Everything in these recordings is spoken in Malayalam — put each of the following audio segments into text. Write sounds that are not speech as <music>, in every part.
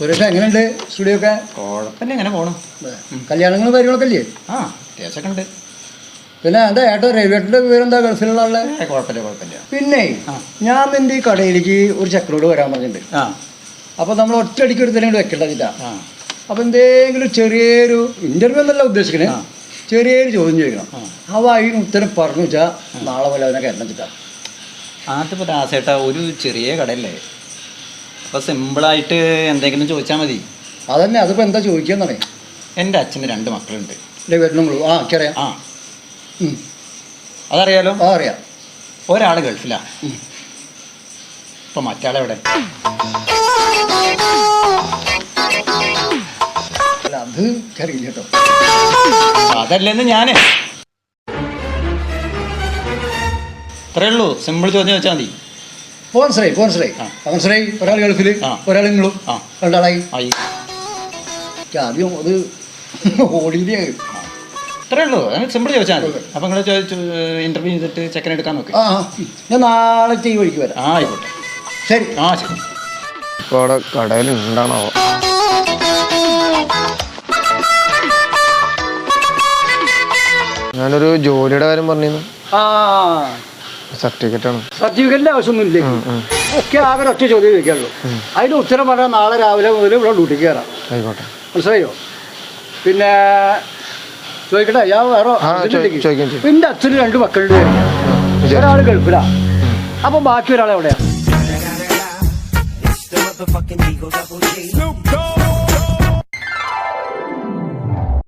സുരേഷ് എങ്ങനെയുണ്ട്? സ്റ്റുഡിയോ ഒക്കെ? കുഴപ്പമില്ല എങ്ങനെ പോണം. കല്യാണങ്ങളും കാര്യങ്ങളൊക്കെ ഇല്ലേ? ആ അത്യാവശ്യമൊക്കെ ഉണ്ട്. പിന്നെ എന്റെ ഏട്ടോ രവിയേട്ടന്റെ വിവരം എന്താ ഗൾഫിലുള്ള ആളെ? കുഴപ്പമില്ല കുഴപ്പമില്ല. പിന്നെ ഞാൻ നിന്റെ ഈ കടയിലേക്ക് ഒരു ചക്രോട് വരാൻ പറഞ്ഞിട്ടുണ്ട്. ആ. അപ്പോൾ നമ്മൾ ഒറ്റയടിക്ക് തന്നെ വെക്കേണ്ടതില്ല അപ്പോൾ എന്തെങ്കിലും ചെറിയൊരു ഇന്റർവ്യൂ എന്നല്ല ഉദ്ദേശിക്കണേ. ചെറിയൊരു ചോദ്യം ചോദിക്കണം. അവ അതിന് ഉത്തരം പറഞ്ഞു വെച്ചാൽ നാളെ പോലെ അതിനെ കയറ്റം ചിട്ടാ. ആ ചേട്ടാ ഒരു ചെറിയ കടയല്ലേ? അപ്പോൾ സിമ്പിളായിട്ട് എന്തെങ്കിലും ചോദിച്ചാൽ മതി. അതന്നെ അതിപ്പോൾ എന്താ ചോദിക്കാന്നാണേ എന്റെ അച്ഛന് രണ്ട് മക്കളുണ്ട്. ആ എനിക്കറിയാം ആ. ഉം. അതറിയാലോ? ആ അറിയാം. ഒരാൾ ഗൾഫിലാ. ഇപ്പൊ മറ്റാളെവിടെ? അല്ല അത് എനിക്കറിയില്ല കേട്ടോ. അതല്ലെന്ന് ഞാൻ. ഇത്രേ ഉള്ളൂ. സിമ്പിൾ ചോദ്യം വെച്ചാൽ മതി. പോൻസറായി പോൻസറായി ആ. പോൻസറായി ഒരാൾ ഗൾഫിൽ. ഒരാൾ നിങ്ങളും ആ. രണ്ടാളായി. ആദ്യം അത് <laughs> ഓടിയില്ലേ? ഇത്രേ ഉള്ളൂ. സിമ്പിൾ ചോദിച്ചാൽ മതി. അപ്പം നിങ്ങൾ ഇന്റർവ്യൂ ചെയ്തിട്ട് ചെക്കൻ എടുക്കാൻ നോക്കി. ആ ആ. ഞാൻ നാളെ ഈ വഴിക്ക് വരാം. ആ ആയിക്കോട്ടെ. ശരി. ആ ശരി. ഇപ്പോൾ അവിടെ കടയിൽ ഉണ്ടാണോ? ഞാനൊരു ജോലിയുടെ കാര്യം പറഞ്ഞിരുന്നു. ആ. സർട്ടിഫിക്കറ്റ് ആണ് സർട്ടിഫിക്കറ്റിന്റെ ആവശ്യമൊന്നുമില്ലേ. ഒക്കെ ആകെ ഒറ്റ ചോദ്യം ചോദിക്കാറുള്ളൂ അതിന്റെ ഉത്തരം പറഞ്ഞാൽ നാളെ രാവിലെ മുതൽ ഇവിടെ ഡ്യൂട്ടിക്ക് കയറാം. ആയിക്കോട്ടെ. മനസ്സിലായോ? പിന്നെ ചോദിക്കട്ടെ ഞാൻ വേറെ എന്റെ അച്ഛനും രണ്ട് മക്കളുണ്ട്. ഒരാൾ ഗൾഫിലാ. അപ്പൊ ബാക്കി ഒരാൾ എവിടെയാ?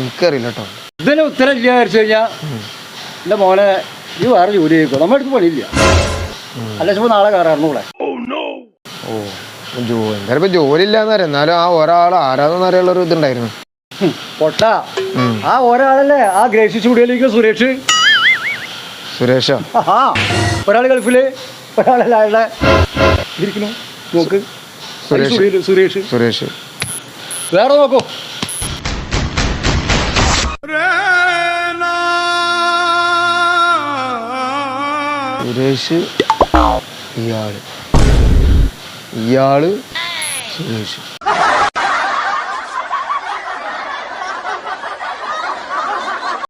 എനിക്കറിയില്ല കേട്ടോ. ഇതിന് ഉത്തരം ഇല്ല വിചാരിച്ചു കഴിഞ്ഞാൽ എന്റെ മോനെ ഈ വേറെ ജോലി ചെയ്യിക്കോ നമ്മുടെ അടുത്ത് പണിയില്ല. അല്ല ചിലപ്പോൾ നാളെ കയറാറുണ്ട് ഇവിടെ ഓ ജോ എന്തായാലും ഇപ്പൊ ജോലി ഇല്ലാന്നറിയ എന്നാലും ആ ഒരാൾ ആരാന്ന് അറിയാനുള്ള ഒരു ഇതുണ്ടായിരുന്നു. പൊട്ട. ആ ഒരാളല്ലേ? ആ ഗ്രേസി സ്റ്റുഡിയോയിലേക്ക് സുരേഷ്. സുരേഷ്? ആ ഒരാൾ ഗൾഫിൽ ഒരാളല്ല അയാളുടെ ഇരിക്കുന്നു. നോക്ക്. സുരേഷ്. സുരേഷ് സുരേഷ്. സുരേഷ്. വേറെ നോക്കൂ. സുരേഷ് ഇയാൾ. ഇയാൾ സുരേഷ്.